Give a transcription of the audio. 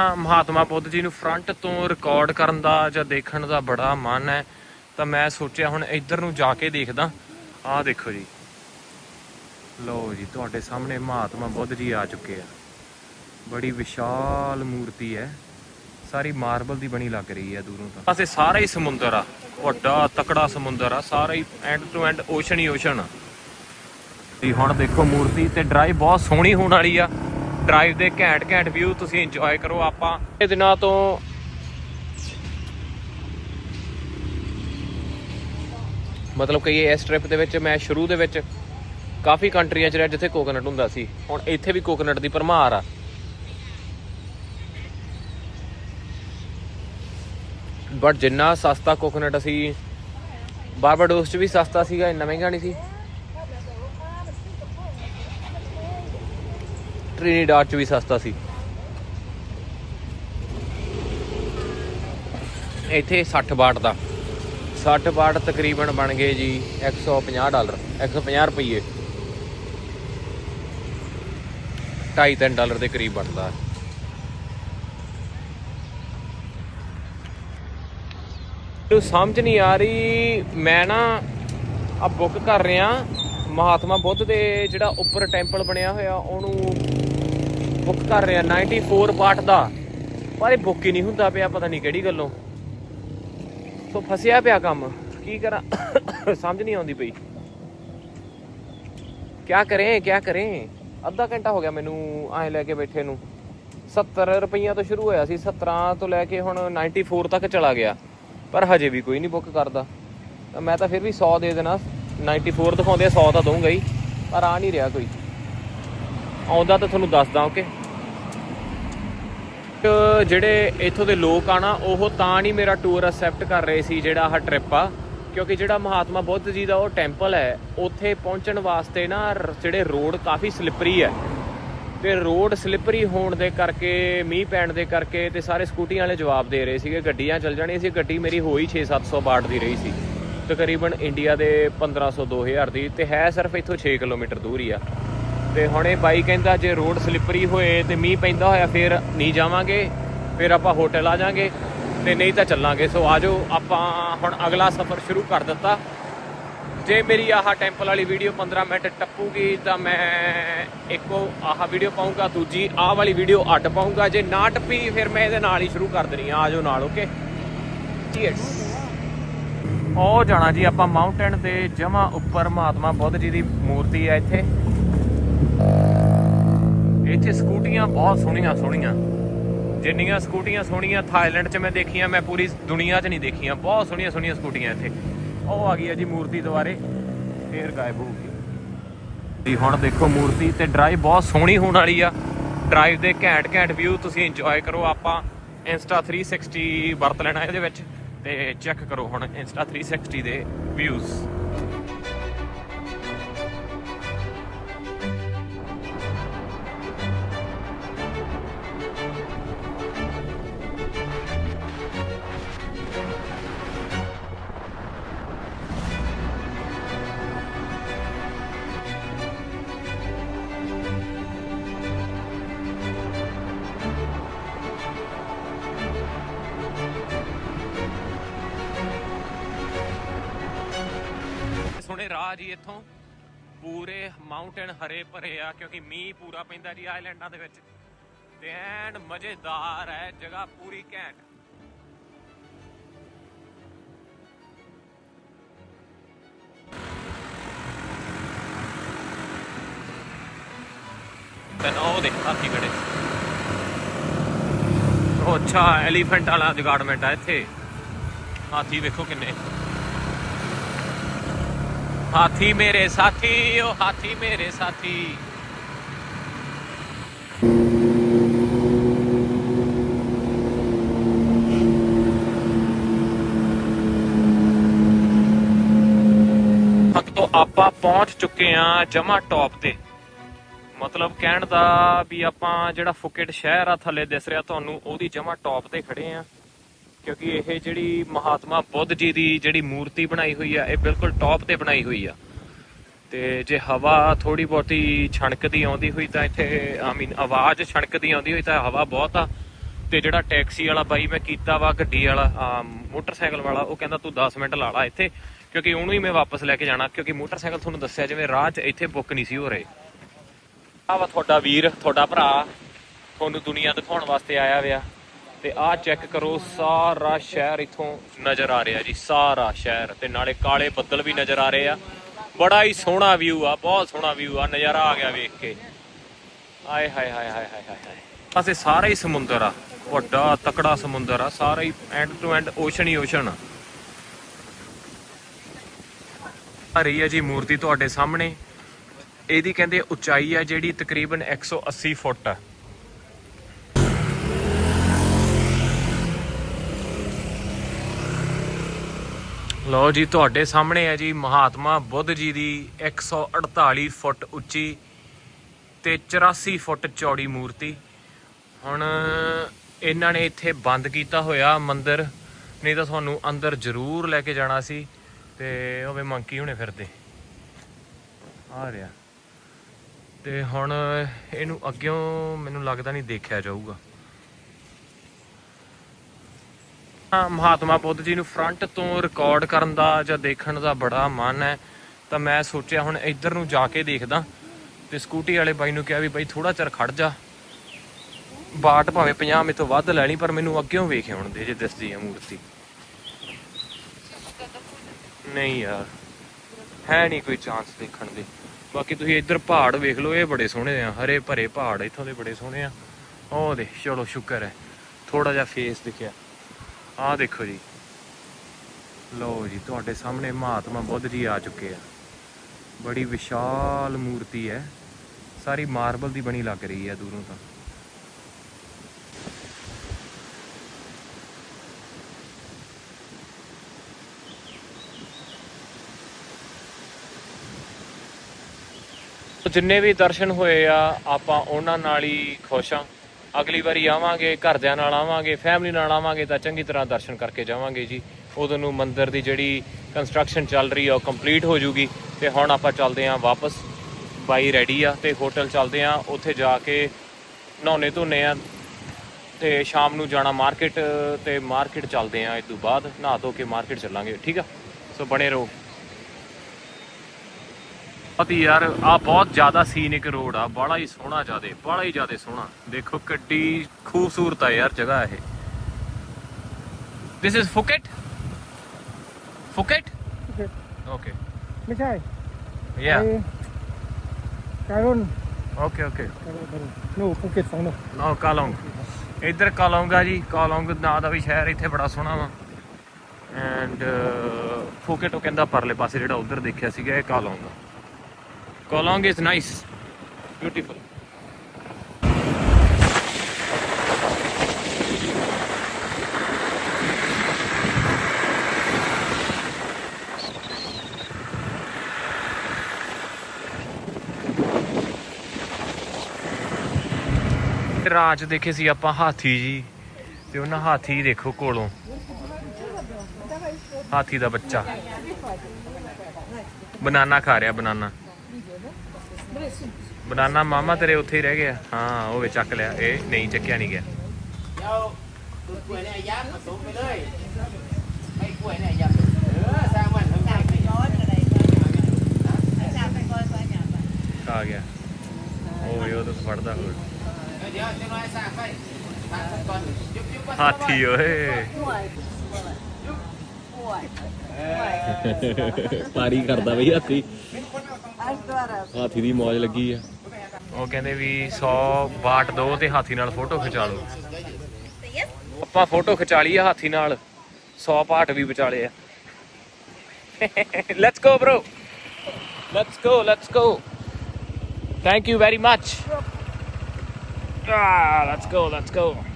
ਮਹਾਤਮਾ ਬੁੱਧ ਜੀ ਨੂੰ ਫਰੰਟ ਤੋਂ ਰਿਕਾਰਡ ਕਰਨ ਦਾ ਜਾਂ ਦੇਖਣ ਦਾ ਬੜਾ ਮਨ ਹੈ, ਤਾਂ ਮੈਂ ਸੋਚਿਆ ਹੁਣ ਇੱਧਰ ਨੂੰ ਜਾ ਕੇ ਦੇਖਦਾ। ਆਹ ਦੇਖੋ ਜੀ। ਲਓ ਜੀ, ਤੁਹਾਡੇ ਸਾਹਮਣੇ ਮਹਾਤਮਾ ਬੁੱਧ ਜੀ ਆ ਚੁੱਕੇ ਆ। ਬੜੀ ਵਿਸ਼ਾਲ ਮੂਰਤੀ ਹੈ। ਸਾਰੀ ਮਾਰਬਲ ਦੀ ਬਣੀ ਲੱਗ ਰਹੀ ਹੈ ਦੂਰੋਂ ਤਾਂ। ਪਾਸੇ ਸਾਰਾ ਹੀ ਸਮੁੰਦਰ ਆ। ਵੱਡਾ ਤਕੜਾ ਸਮੁੰਦਰ ਆ। ਸਾਰਾ ਹੀ ਐਂਡ ਟੂ ਐਂਡ ਓਸ਼ਨ ਹੀ ਓਸ਼ਨ ਆ। ਤੇ ਹੁਣ ਦੇਖੋ ਮੂਰਤੀ ਤੇ ਡਰਾਈਵ ਬਹੁਤ ਸੋਹਣੀ ਹੋਣ ਵਾਲੀ ਆ। ਡਰਾਈਵ ਦੇ ਘੈਂਟ ਘੈਂਟ ਵਿਊ ਤੁਸੀਂ ਇੰਜੋਏ ਕਰੋ ਆਪਾਂ। ਇਹ ਦਿਨਾਂ ਤੋਂ ਮਤਲਬ ਕਿ ਇਸ ਟ੍ਰਿਪ ਦੇ ਵਿੱਚ ਮੈਂ ਸ਼ੁਰੂ ਦੇ ਵਿੱਚ ਕਾਫੀ ਕੰਟਰੀਆਂ 'ਚ ਰਿਹਾ ਜਿੱਥੇ ਕੋਕੋਨਟ ਹੁੰਦਾ ਸੀ। ਹੁਣ ਇੱਥੇ ਵੀ ਕੋਕੋਨਟ ਦੀ ਭਰਮਾਰ ਆ। ਬਟ ਜਿੰਨਾ ਸਸਤਾ ਕੋਕੋਨਟ ਅਸੀਂ ਬਾਰਬਾਡੋਸ 'ਚ ਵੀ ਸਸਤਾ ਸੀਗਾ ਇੰਨਾ ਮਹਿੰਗਾ ਨਹੀਂ ਸੀ। ਟ੍ਰਿਨੀਡਾਡ 'ਚ ਵੀ ਸਸਤਾ ਸੀ। ਇੱਥੇ 60 ਬਾਟ ਦਾ। 60 ਬਾਟ ਤਕਰੀਬਨ ਬਣ ਗਏ ਜੀ 150 ਡਾਲਰ 150 ਰੁਪਏ 2.5 ਡਾਲਰ ਦੇ ਕਰੀਬ ਬਣਦਾ। ਮੈਨੂੰ ਸਮਝ ਨਹੀਂ ਆ ਰਹੀ, ਮੈਂ ਨਾ ਆ ਬੁੱਕ ਕਰ ਰਿਹਾ। ਮਹਾਤਮਾ ਬੁੱਧ ਦੇ ਜਿਹੜਾ ਉੱਪਰ ਟੈਂਪਲ ਬਣਿਆ ਹੋਇਆ, ਉਹਨੂੰ ਬੁੱਕ ਕਰ ਰਿਹਾ 94 ਪਾਰਟ ਦਾ। ਪਰ ਇਹ ਬੁੱਕ ਹੀ ਨਹੀਂ ਹੁੰਦਾ ਪਿਆ, ਪਤਾ ਨਹੀਂ ਕਿਹੜੀ ਗੱਲੋਂ। ਸੋ ਫਸਿਆ ਪਿਆ ਕੰਮ। ਕੀ ਕਰਾਂ? ਸਮਝ ਨਹੀਂ ਆਉਂਦੀ ਪਈ। ਕਿਆ ਕਰੇ ਕਿਆ ਕਰੇ? ਅੱਧਾ ਘੰਟਾ ਹੋ ਗਿਆ ਮੈਨੂੰ ਐਂ ਲੈ ਕੇ ਬੈਠੇ ਨੂੰ। 70 ਰੁਪਈਆ ਤੋਂ ਸ਼ੁਰੂ ਹੋਇਆ ਸੀ 17 ਤੋਂ ਲੈ ਕੇ ਹੁਣ 94 ਤੱਕ ਚਲਾ ਗਿਆ। ਪਰ ਹਜੇ ਵੀ ਕੋਈ ਨਹੀਂ ਬੁੱਕ ਕਰਦਾ। ਮੈਂ ਤਾਂ ਫਿਰ ਵੀ 100 ਦੇ ਦੇਣਾ। 94 ਦਿਖਾਉਂਦੇ ਆ 100 ਤਾਂ ਦਊਂਗਾ ਹੀ। ਪਰ ਆ ਨਹੀਂ ਰਿਹਾ ਕੋਈ। ਆਉਂਦਾ ਤਾਂ ਤੁਹਾਨੂੰ ਦੱਸਦਾ ਓਕੇ ਜਿਹੜੇ ਇੱਥੋਂ ਦੇ ਲੋਕ ਆ ਨਾ, ਉਹ ਤਾਂ ਨਹੀਂ ਮੇਰਾ ਟੂਰ ਅਸੈਪਟ ਕਰ ਰਹੇ ਸੀ ਜਿਹੜਾ ਆਹ ਟ੍ਰਿਪ ਆ, ਕਿਉਂਕਿ ਜਿਹੜਾ ਮਹਾਤਮਾ ਬੁੱਧ ਜੀ ਦਾ ਉਹ ਟੈਂਪਲ ਹੈ, ਉੱਥੇ ਪਹੁੰਚਣ ਵਾਸਤੇ ਨਾ ਰ- ਜਿਹੜੇ ਰੋਡ ਕਾਫੀ ਸਲਿੱਪਰੀ ਹੈ। ਤੇ ਰੋਡ ਸਲਿੱਪਰੀ ਹੋਣ ਦੇ ਕਰਕੇ, ਮੀਂਹ ਪੈਣ ਦੇ ਕਰਕੇ ਤੇ ਸਾਰੇ ਸਕੂਟੀਆਂ ਵਾਲੇ ਜਵਾਬ ਦੇ ਰਹੇ ਸੀਗੇ, ਗੱਡੀਆਂ ਚੱਲ ਜਾਣੀਆਂ ਸੀ, ਗੱਡੀ ਮੇਰੀ ਹੋਈ 6-700 ਬਾਟ ਦੀ ਰਹੀ ਸੀ। ਤਕਰੀਬਨ ਇੰਡੀਆ ਦੇ 1500 2000 ਦੀ ਤੇ ਹੈ ਸਿਰਫ ਇੱਥੋਂ 6 ਕਿਲੋਮੀਟਰ ਦੂਰ ਹੀ ਆ। ਤੇ ਹੁਣ ਇਹ ਬਾਈ ਕਹਿੰਦਾ ਜੇ ਰੋਡ ਸਲਿੱਪਰੀ ਹੋਏ ਤੇ ਮੀਂਹ ਪੈਂਦਾ ਹੋਇਆ, ਫਿਰ ਨਹੀਂ ਜਾਵਾਂਗੇ, ਫਿਰ ਆਪਾਂ ਹੋਟਲ ਆ ਜਾਾਂਗੇ ਤੇ ਨਹੀਂ ਤਾਂ ਚੱਲਾਂਗੇ। ਸੋ ਆਜੋ, ਆਪਾਂ ਹੁਣ ਅਗਲਾ ਸਫ਼ਰ ਸ਼ੁਰੂ ਕਰ ਦਿੱਤਾ। ਜੇ ਮੇਰੀ ਆਹ ਟੈਂਪਲ ਵਾਲੀ ਵੀਡੀਓ 15 ਮਿੰਟ ਟੱਪੂਗੀ, ਤਾਂ ਮੈਂ ਇੱਕੋ ਆਹ ਵੀਡੀਓ ਪਾਉਂਗਾ ਦੂਜੀ ਆਹ ਵਾਲੀ ਵੀਡੀਓ ਅੱਡ ਪਾਉਂਗਾ ਜੇ ਨਾ ਟੱਪੀ, ਫਿਰ ਮੈਂ ਇਹਦੇ ਨਾਲ ਹੀ ਸ਼ੁਰੂ ਕਰ ਦੇਣੀ ਆ। ਆਜੋ ਨਾਲ ਓਕੇ ਚੀਅਰਸ ਉਹ ਜਾਣਾ ਜੀ, ਆਪਾਂ ਮਾਊਂਟੇਨ ਦੇ ਜਮਾ ਉੱਪਰ ਮਹਾਤਮਾ ਬੁੱਧ ਜੀ ਦੀ ਮੂਰਤੀ ਹੈ ਇੱਥੇ। ਇੱਥੇ ਸਕੂਟੀਆਂ ਬਹੁਤ ਸੋਹਣੀਆਂ ਸੋਹਣੀਆਂ। ਜਿੰਨੀਆਂ ਸਕੂਟੀਆਂ ਸੋਹਣੀਆਂ ਥਾਈਲੈਂਡ 'ਚ ਮੈਂ ਦੇਖੀਆਂ, ਮੈਂ ਪੂਰੀ ਦੁਨੀਆ 'ਚ ਨਹੀਂ ਦੇਖੀਆਂ। ਬਹੁਤ ਸੋਹਣੀਆਂ ਸੋਹਣੀਆਂ ਸਕੂਟੀਆਂ ਇੱਥੇ। ਉਹ ਆ ਗਈ ਹੈ ਜੀ ਮੂਰਤੀ ਦੁਆਰੇ, ਫੇਰ ਗਾਇਬ ਹੋ ਗਈ। ਜੀ ਹੁਣ ਦੇਖੋ ਮੂਰਤੀ ਤੇ ਡਰਾਈਵ ਬਹੁਤ ਸੋਹਣੀ ਹੋਣ ਵਾਲੀ ਆ। ਡਰਾਈਵ ਦੇ ਘੈਂਟ ਘੈਂਟ ਵਿਊ ਤੁਸੀਂ ਇੰਜੋਏ ਕਰੋ। ਆਪਾਂ ਇੰਸਟਾ 360 ਵਰਤ ਲੈਣਾ ਇਹਦੇ ਵਿੱਚ ਤੇ ਚੈੱਕ ਕਰੋ ਹੁਣ ਇੰਸਟਾ 360 ਦੇ ਵਿਊਜ਼ ਰਾਹ ਜੀ ਇੱਥੋਂ। ਪੂਰੇ ਮਾਊਂਟੇਨ ਹਰੇ ਭਰੇ ਆ, ਕਿਉਂਕਿ ਮੀਂਹ ਪੂਰਾ ਪੈਂਦਾ ਜੀ ਆਈਲੈਂਡਾਂ ਦੇ ਵਿੱਚ। ਤੇ ਐਨ ਮਜ਼ੇਦਾਰ ਹੈ, ਜਗ੍ਹਾ ਪੂਰੀ ਘੈਂਟ। ਤੇ ਨਾ ਉਹ ਦੇਖ, ਹਾਥੀ ਖੜੇ। ਉਹ ਅੱਛਾ ਐਲੀਫੈਂਟ ਵਾਲਾ ਜਗਾਰਡਮੈਂਟ ਆ ਇੱਥੇ। ਹਾਥੀ ਵੇਖੋ ਕਿੰਨੇ। ਹਾਥੀ ਮੇਰੇ ਸਾਥੀ ਉਹ ਹਾਥੀ ਮੇਰੇ ਸਾਥੀ ਤੱਕ ਤੋਂ ਆਪਾਂ ਪਹੁੰਚ ਚੁੱਕੇ ਆ ਜਮਾ ਟੌਪ ਤੇ ਮਤਲਬ ਕਹਿਣ ਦਾ ਵੀ ਆਪਾਂ ਜਿਹੜਾ ਫੁਕੇਟ ਸ਼ਹਿਰ ਆ ਥੱਲੇ ਦਿਸ ਰਿਹਾ ਤੁਹਾਨੂੰ ਉਹਦੀ ਜਮਾ ਟੌਪ ਤੇ ਖੜੇ ਆ ਕਿਉਂਕਿ ਇਹ ਜਿਹੜੀ ਮਹਾਤਮਾ ਬੁੱਧ ਜੀ ਦੀ ਜਿਹੜੀ ਮੂਰਤੀ ਬਣਾਈ ਹੋਈ ਆ, ਇਹ ਬਿਲਕੁਲ ਟੌਪ ਤੇ ਬਣਾਈ ਹੋਈ ਆ। ਤੇ ਜੇ ਹਵਾ ਥੋੜੀ ਬਹੁਤੀ ਛਣਕਦੀ ਆਉਂਦੀ ਹੋਈ ਤਾਂ ਇੱਥੇ ਆਈ ਮੀਨ ਆਵਾਜ਼ ਛਣਕਦੀ ਆਉਂਦੀ ਹੋਈ ਤਾਂ ਹਵਾ ਬਹੁਤ ਆ। ਤੇ ਜਿਹੜਾ ਟੈਕਸੀ ਵਾਲਾ ਬਾਈ ਮੈਂ ਕੀਤਾ ਵਾ, ਗੱਡੀ ਵਾਲਾ ਮੋਟਰਸਾਈਕਲ ਵਾਲਾ, ਉਹ ਕਹਿੰਦਾ ਤੂੰ 10 ਮਿੰਟ ਲਾ ਲਾ ਇੱਥੇ, ਕਿਉਂਕਿ ਉਹਨੂੰ ਹੀ ਮੈਂ ਵਾਪਸ ਲੈ ਕੇ ਜਾਣਾ, ਕਿਉਂਕਿ ਮੋਟਰਸਾਈਕਲ ਤੁਹਾਨੂੰ ਦੱਸਿਆ ਜਿਵੇਂ ਰਾਹ 'ਚ ਇੱਥੇ ਬੁੱਕ ਨਹੀਂ ਸੀ ਹੋ ਰਹੇ। ਆ ਵਾ ਤੁਹਾਡਾ ਵੀਰ, ਤੁਹਾਡਾ ਭਰਾ, ਤੁਹਾਨੂੰ ਦੁਨੀਆ ਦਿਖਾਉਣ ਵਾਸਤੇ ਆਇਆ ਵਿਆ ਤੇ ਆਹ ਚੈੱਕ ਕਰੋ, ਸਾਰਾ ਸ਼ਹਿਰ ਇਥੋਂ ਨਜ਼ਰ ਆ ਰਿਹਾ ਜੀ, ਸਾਰਾ ਸ਼ਹਿਰ ਤੇ ਨਾਲੇ ਕਾਲੇ ਬੱਦਲ ਵੀ ਨਜ਼ਰ ਆ ਰਹੇ ਆ। ਬੜਾ ਹੀ ਸੋਹਣਾ ਵਿਊ ਆ, ਬਹੁਤ ਸੋਹਣਾ ਵਿਊ ਆ, ਨਜ਼ਾਰਾ ਆ ਗਿਆ ਵੇਖ ਕੇ। ਆਏ ਹਾਏ ਹਾਏ ਹਾਏ ਹਾਏ ਹਾਏ ਹਾਏ। ਪਾਸੇ ਸਾਰਾ ਹੀ ਸਮੁੰਦਰ ਆ, ਵੱਡਾ ਤਕੜਾ ਸਮੁੰਦਰ ਆ, ਸਾਰਾ ਹੀ ਐਂਡ ਟੂ ਐਂਡ ਓਸ਼ਨ ਹੀ ਓਸ਼ਨ ਆ। ਆ ਰਹੀ ਹੈ ਜੀ ਮੂਰਤੀ ਤੁਹਾਡੇ ਸਾਹਮਣੇ। ਇਹਦੀ ਕਹਿੰਦੇ ਉਚਾਈ ਆ ਜਿਹੜੀ ਤਕਰੀਬਨ 180 ਫੁੱਟ ਆ। ਲਓ ਜੀ, ਤੁਹਾਡੇ ਸਾਹਮਣੇ ਹੈ ਜੀ ਮਹਾਤਮਾ ਬੁੱਧ ਜੀ ਦੀ 148 ਫੁੱਟ ਉੱਚੀ ਤੇ 84 ਫੁੱਟ ਚੌੜੀ ਮੂਰਤੀ। ਹੁਣ ਇਹਨਾਂ ਨੇ ਇੱਥੇ ਬੰਦ ਕੀਤਾ ਹੋਇਆ ਮੰਦਿਰ, ਨਹੀਂ ਤਾਂ ਤੁਹਾਨੂੰ ਅੰਦਰ ਜ਼ਰੂਰ ਲੈ ਕੇ ਜਾਣਾ ਸੀ ਤੇ ਹੋਵੇ ਮੰਕੀ ਹੁਣੇ ਫਿਰਦੇ। ਆ ਰਿਹਾ। ਤੇ ਹੁਣ ਇਹਨੂੰ ਅੱਗਿਓਂ ਮੈਨੂੰ ਲੱਗਦਾ ਨਹੀਂ ਦੇਖਿਆ ਜਾਊਗਾ ਹਾਂ, ਮਹਾਤਮਾ ਬੁੱਧ ਜੀ ਨੂੰ ਫਰੰਟ ਤੋਂ ਰਿਕਾਰਡ ਕਰਨ ਦਾ ਜਾਂ ਦੇਖਣ ਦਾ ਬੜਾ ਮਨ ਹੈ। ਤਾਂ ਮੈਂ ਸੋਚਿਆ ਹੁਣ ਇੱਧਰ ਨੂੰ ਜਾ ਕੇ ਦੇਖਦਾ ਤੇ ਸਕੂਟੀ ਵਾਲੇ ਬਾਈ ਨੂੰ ਕਿਹਾ ਵੀ ਬਾਈ ਥੋੜਾ ਚਿਰ ਖੜ ਜਾ। ਬਾਟ ਭਾਵੇਂ 50 ਮੇ ਤੋਂ ਵੱਧ ਲੈਣੀ ਪਰ ਮੈਨੂੰ ਅੱਗਿਓਂ ਵੇਖੇ ਹੁਣ ਦੇ ਜੇ ਦਿਸਦੀ ਹੈ ਮੂਰਤੀ। ਨਹੀਂ ਯਾਰ, ਹੈ ਨਹੀਂ ਕੋਈ ਚਾਂਸ ਦੇਖਣ ਦੇ। ਬਾਕੀ ਤੁਸੀਂ ਇੱਧਰ ਪਹਾੜ ਵੇਖ ਲਓ, ਇਹ ਬੜੇ ਸੋਹਣੇ ਆ, ਹਰੇ ਭਰੇ ਪਹਾੜ ਇੱਥੋਂ ਦੇ ਬੜੇ ਸੋਹਣੇ ਆ। ਉਹ ਦੇ ਚਲੋ ਸ਼ੁਕਰ ਹੈ ਥੋੜਾ ਜਿਹਾ ਫੇਸ ਦਿਖਿਆ। ਆਹ ਦੇਖੋ ਜੀ। ਲਓ ਜੀ, ਤੁਹਾਡੇ ਸਾਹਮਣੇ ਮਹਾਤਮਾ ਬੁੱਧ ਜੀ ਆ ਚੁੱਕੇ ਆ। ਬੜੀ ਵਿਸ਼ਾਲ ਮੂਰਤੀ ਹੈ। ਸਾਰੀ ਮਾਰਬਲ ਦੀ ਬਣੀ ਲੱਗ ਰਹੀ ਹੈ ਦੂਰੋਂ ਤਾਂ। ਜਿੰਨੇ ਵੀ ਦਰਸ਼ਨ ਹੋਏ ਆ, ਆਪਾਂ ਉਹਨਾਂ ਨਾਲ ਹੀ ਖੁਸ਼ ਆ ਅਗਲੀ ਵਾਰੀ ਆਵਾਂਗੇ, ਘਰਦਿਆਂ ਨਾਲ ਆਵਾਂਗੇ ਫੈਮਿਲੀ ਨਾਲ ਆਵਾਂਗੇ ਤਾਂ ਚੰਗੀ ਤਰ੍ਹਾਂ ਦਰਸ਼ਨ ਕਰਕੇ ਜਾਵਾਂਗੇ ਜੀ। ਉਦੋਂ ਨੂੰ ਮੰਦਿਰ ਦੀ ਜਿਹੜੀ ਕੰਸਟਰਕਸ਼ਨ ਚੱਲ ਰਹੀ ਆ, ਉਹ ਕੰਪਲੀਟ ਹੋ ਜੂਗੀ। ਤੇ ਹੁਣ ਆਪਾਂ ਚੱਲਦੇ ਆਂ ਵਾਪਸ ਬਾਈ ਰੈਡੀ ਆ ਤੇ ਹੋਟਲ ਚੱਲਦੇ ਆਂ ਉੱਥੇ ਜਾ ਕੇ ਨਹਾਉਣੇ ਧੋਨੇ ਆ ਤੇ ਸ਼ਾਮ ਨੂੰ ਜਾਣਾ ਮਾਰਕੀਟ ਤੇ ਮਾਰਕੀਟ ਚੱਲਦੇ ਆਂ ਇਸ ਤੋਂ ਬਾਅਦ ਨਹਾ ਧੋ ਕੇ ਮਾਰਕੀਟ ਚੱਲਾਂਗੇ। ਠੀਕ ਆ? ਸੋ ਬਣੇ ਰਹੋ। ਪਤੀ ਯਾਰ ਆ ਬਹੁਤ ਜ਼ਿਆਦਾ ਸੀਨਿਕ ਰੋਡ ਆ ਬੜਾ ਹੀ ਸੋਹਣਾ ਜਾਦੇ ਬੜਾ ਹੀ ਜਾਦੇ ਸੋਹਣਾ ਦੇਖੋ ਕਿੱਡੀ ਖੂਬਸੂਰਤ ਆ ਯਾਰ ਜਗ੍ਹਾ ਇਹ This is Phuket? Phuket? Phuket. Okay. Michai. Yeah. I... Kalong. Okay, okay. No, Phuket song no. ਇੱਧਰ ਕਾਲੋਂਗ ਆ ਜੀ ਕਾਲੋਂਗ ਨਾਂ ਦਾ ਵੀ ਸ਼ਹਿਰ ਇੱਥੇ ਬੜਾ ਸੋਹਣਾ ਵਾ ਐਂਡ ਫੋਕੇਟੋ uh, ਕਹਿੰਦਾ ਪਰਲੇ ਪਾਸੇ ਜਿਹੜਾ ਉਧਰ ਦੇਖਿਆ ਸੀਗਾ ਇਹ ਕਾਲੋਂਗ ਆ ਕਾਲੋਂਗ ਇਜ਼ ਨਾਈਸ ਬਿਊਟੀਫੁਲ ਰਾਜ ਦੇਖੇ ਸੀ ਆਪਾਂ ਹਾਥੀ ਜੀ, ਤੇ ਉਹਨਾਂ ਹਾਥੀ ਦੇਖੋ ਕੋਲੋਂ। ਹਾਥੀ ਦਾ ਬੱਚਾ। ਬਨਾਨਾ ਖਾ ਰਿਹਾ, ਬਨਾਨਾ। ਬਨਾਨਾ ਮਾਮਾ ਤੇਰੇ ਉੱਥੇ ਹੀ ਰਹਿ ਗਿਆ। ਹਾਂ, ਉਹ ਵੇ ਚੱਕ ਲਿਆ। ਇਹ ਨਹੀਂ, ਚੱਕਿਆ ਨਹੀਂ ਗਿਆ। ਆ ਗਿਆ। ਉਹ ਵੀ ਉਹ ਤਾਂ ਫੜਦਾ ਹੋਰ। ਹਾਥੀ, ਓਏ। ਤਾਰੀ ਕਰਦਾ ਬਈ ਹਾਥੀ। ਹਾਥੀ ਦੀ ਮੌਜ ਲੱਗੀ ਆ। ਉਹ ਕਹਿੰਦੇ ਵੀ 100 ਬਾਟ ਦੋ ਤੇ ਹਾਥੀ ਨਾਲ ਫੋਟੋ ਖਿਚਾ ਲਓ। ਆਪਾਂ ਫੋਟੋ ਖਿਚਾ ਲਈ ਆ ਹਾਥੀ ਨਾਲ। 100 ਬਾਟ ਵੀ ਬਚਾ ਆ। Let's go bro. Let's go let's go thank you very much Ah, let's go, let's.